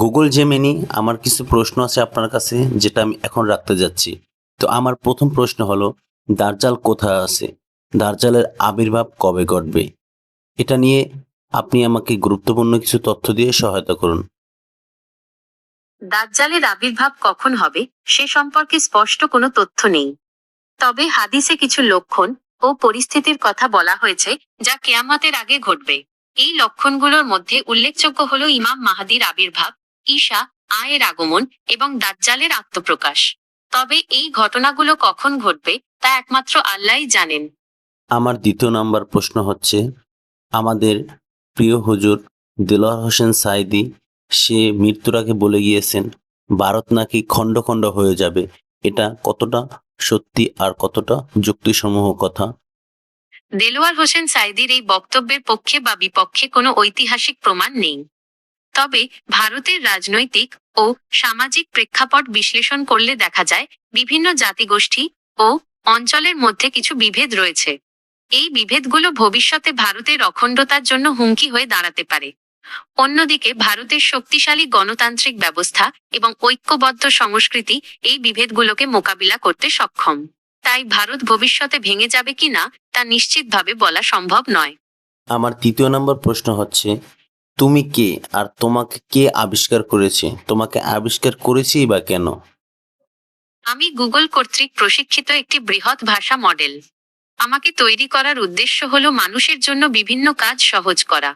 Google Gemini আমার কিছু প্রশ্ন আছে আপনার কাছে, যেটা আমি এখন রাখতে যাচ্ছি। তো আমার প্রথম প্রশ্ন হলো, দার্জাল কোথায় আছে? দার্জালের আবির্ভাব কবে ঘটবে? এটা নিয়ে আপনি আমাকে গুরুত্বপূর্ণ কিছু তথ্য দিয়ে সহায়তা করুন। দাজ্জালের আবির্ভাব কখন হবে, সে সম্পর্কে স্পষ্ট কোনো তথ্য নেই। তবে হাদিসে কিছু লক্ষণ ও পরিস্থিতির কথা বলা হয়েছে, যা কেয়ামতের আগে ঘটবে। এই লক্ষণগুলোর মধ্যে উল্লেখযোগ্য হল ইমাম মাহাদির আবির্ভাব ঈশা আয়ের আগমন এবং দাজ্জালের আত্মপ্রকাশ। তবে এই ঘটনাগুলো কখন ঘটবে তা একমাত্র আল্লাহই জানেন। আমার দ্বিতীয় নাম্বার প্রশ্ন হচ্ছে আমাদের প্রিয় হুজুর দিলওয়ার হোসেন সাইদি সে মৃত্যুর আগে বলে গিয়েছেন ভারত নাকি খণ্ড খণ্ড হয়ে যাবে। এটা কতটা সত্যি আর কতটা যুক্তিসমূহ কথা? দেলোয়ার হোসেন সাইদির এই বক্তব্যের পক্ষে বা বিপক্ষে কোনো ঐতিহাসিক প্রমাণ নেই। তবে ভারতের রাজনৈতিক ও সামাজিক প্রেক্ষাপট বিশ্লেষণ করলে দেখা যায়, বিভিন্ন জাতিগোষ্ঠী ও অঞ্চলের মধ্যে কিছু বিভেদ রয়েছে। এই বিভেদগুলো ভবিষ্যতে ভারতের অখণ্ডতার জন্য হুমকি হয়ে দাঁড়াতে পারে। অন্যদিকে, ভারতের শক্তিশালী গণতান্ত্রিক ব্যবস্থা এবং ঐক্যবদ্ধ সংস্কৃতি এই বিভেদগুলোকে মোকাবিলা করতে সক্ষম। তাই ভারত ভবিষ্যতে ভেঙে যাবে কিনা, তা নিশ্চিতভাবে বলা সম্ভব নয়। আমার তৃতীয় নম্বর প্রশ্ন হচ্ছে তুমি কে আর তোমাকে কে আবিষ্কার করেছে? তোমাকে আবিষ্কার করেছেই বা কেন? আমি গুগল কর্তৃক প্রশিক্ষিত একটি বৃহৎ ভাষা মডেল। আমাকে তৈরি করার উদ্দেশ্য হলো মানুষের জন্য বিভিন্ন কাজ সহজ করা।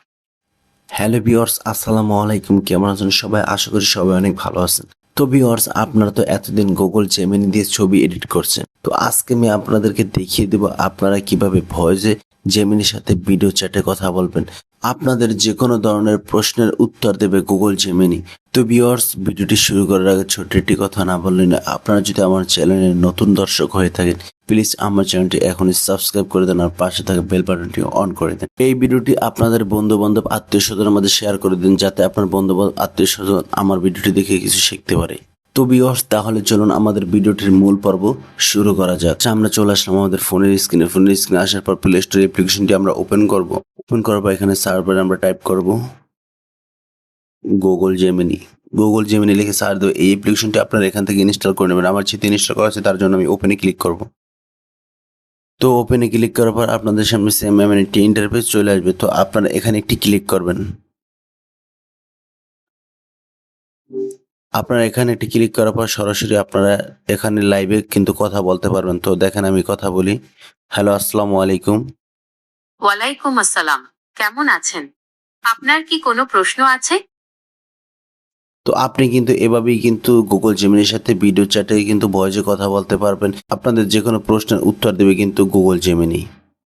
হ্যালো বিয়ার্স আসসালামু আলাইকুম। কেমন আছেন সবাই? আশা করি সবাই অনেক ভালো আছেন। তো বিয়ার্স আপনারা তো এতদিন গুগল জেমিনি দিয়ে ছবি এডিট করছেন। তো আজকে আমি আপনাদেরকে দেখিয়ে দেব আপনারা কীভাবে ভয়েসে জেমিনির সাথে ভিডিও চ্যাটে কথা বলবেন। আপনাদের যে কোনো ধরনের প্রশ্নের উত্তর দেবে গুগল জেমিনি তো বিয়ার্স ভিডিওটি শুরু করার আগে ছোট্ট একটি কথা না বললেন না আপনারা যদি আমার চ্যানেলের নতুন দর্শক হয়ে থাকেন প্লিজ আমার চ্যানেলটি এখনই সাবস্ক্রাইব করে দেন আর পাশে থাকা বেল বাটনটি অন করে দেন। এই ভিডিওটি আপনাদের বন্ধু বান্ধব আত্মীয় স্বজনের মধ্যে শেয়ার করে দিন, যাতে আপনার বন্ধু বান্ধব আত্মীয় স্বজন আমার ভিডিওটি দেখে কিছু শিখতে পারে। তো বিয়স তাহলে চলুন আমাদের ভিডিওটির মূল পর্ব শুরু করা যাক। আচ্ছা, আমরা চলে আসলাম আমাদের ফোনের স্ক্রিনে ফোনের স্ক্রিনে আসার পর প্লে স্টোর অ্যাপ্লিকেশনটি আমরা ওপেন করব। ওপেন করার পর এখানে সার্ভারে আমরা টাইপ করব গুগল জেমিনি গুগল জেমিনি লিখে সার্চ দেবো। এই অ্যাপ্লিকেশনটি আপনারা এখান থেকে ইনস্টল করে নেবেন। আমার যেহেতু ইনস্টল করা আছে তার জন্য আমি ওপেনে ক্লিক করব। তো ওপেনে ক্লিক করার পর আপনাদের সামনে সেম এমন একটি ইন্টারফেস চলে আসবে। তো আপনারা এখানে একটি ক্লিক করবেন। আপনারা এখানে একটি ক্লিক করার পর সরাসরি আপনারা এখানে লাইভে কিন্তু কথা বলতে পারবেন। তো দেখেন আমি কথা বলি। হ্যালো আসসালামু আলাইকুম। ওয়ালাইকুম আসসালাম। কেমন আছেন? আপনার কি কোনো প্রশ্ন আছে? তো আপনি কিন্তু এভাবেই কিন্তু গুগল জেমিনির সাথে ভিডিও চ্যাটে কিন্তু ভয়েসে কথা বলতে পারবেন। আপনাদের যে কোনো প্রশ্নের উত্তর দেবে কিন্তু গুগল জেমিনি